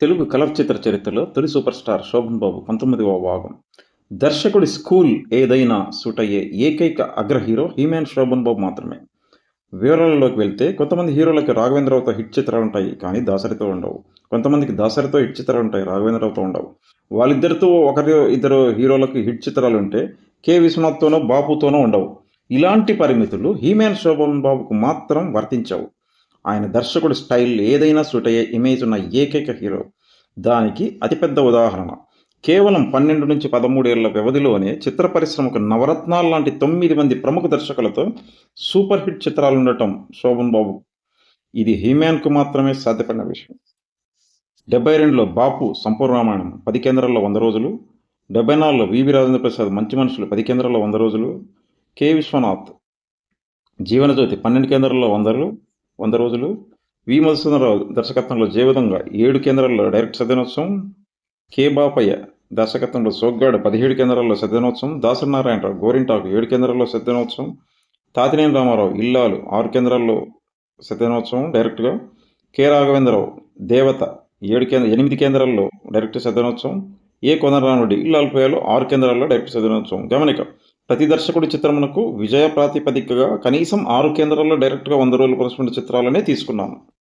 Telugu colour చిత్ర చరిత్రలో తొలి super star Shobhan బాబు పంతొమ్మిదవ భాగం. దర్శకుడి స్కూల్ ఏదైనా సూట్ అయ్యే ఏకైక అగ్ర హీరో హీమ్యాన్ శోభన్ బాబు మాత్రమే. వివరాలలోకి వెళ్తే కొంతమంది హీరోలకి రాఘవేంద్రరావుతో హిట్ చిత్రాలు ఉంటాయి కానీ దాసరితో ఉండవు. కొంతమందికి దాసరితో హిట్ చిత్రాలు ఉంటాయి రాఘవేంద్రరావుతో ఉండవు. వాళ్ళిద్దరితో ఒకరి ఇద్దరు హీరోలకు హిట్ చిత్రాలు ఉంటే కె. విశ్వనాథ్తోనో బాపుతోనో ఉండవు. ఇలాంటి పరిమితులు హీమాన్ శోభన్ బాబుకు మాత్రం వర్తించవు. ఆయన దర్శకుడి స్టైల్ ఏదైనా సూట్ అయ్యే ఇమేజ్ ఉన్న ఏకైక హీరో. దానికి అతిపెద్ద ఉదాహరణ. కేవలం పన్నెండు నుంచి పదమూడేళ్ళ వ్యవధిలోనే చిత్ర పరిశ్రమకు నవరత్నాలు లాంటి తొమ్మిది మంది ప్రముఖ దర్శకులతో సూపర్ హిట్ చిత్రాలు ఉండటం శోభన్ బాబు. ఇది హీమ్యాన్కు మాత్రమే సాధ్యపడిన విషయం. డెబ్బై రెండులో బాపు సంపూర్ణ రామాయణం పది కేంద్రాల్లో వంద రోజులు. డెబ్బై నాలుగులో వివి రాజేంద్ర ప్రసాద్ మంచి మనుషులు పది కేంద్రాల్లో వంద రోజులు. కె. విశ్వనాథ్ జీవనజ్యోతి పన్నెండు కేంద్రాల్లో వందలు. వంద రోజులు. వి మధుసూదనరావు దర్శకత్వంలో జయవిధంగా ఏడు కేంద్రాల్లో డైరెక్ట్ సత్యనోత్సవం. కే బాపయ్య దర్శకత్వంలో సోగ్గాడు పదిహేడు కేంద్రాల్లో సత్యనోత్సవం. దాసనారాయణరావు గోరింటాకు ఏడు కేంద్రాల్లో సత్యనోత్సవం. తాతినేని రామారావు ఇల్లాలు ఆరు కేంద్రాల్లో సత్యనోత్సవం డైరెక్ట్గా. కె రాఘవేంద్రరావు దేవత ఏడు కేంద్ర ఎనిమిది కేంద్రాల్లో డైరెక్ట్ సత్యనోత్సవం. ఏ కొందరరామరెడ్డి ఇల్లాలపేయలో ఆరు కేంద్రాల్లో డైరెక్ట్ చదివినోత్సవం. గమనిక. ప్రతి దర్శకుడి చిత్రమునకు విజయ ప్రాతిపదికగా కనీసం ఆరు కేంద్రాల్లో డైరెక్ట్గా వంద రోజులు ప్రదర్శన చిత్రాలనే తీసుకున్నాను.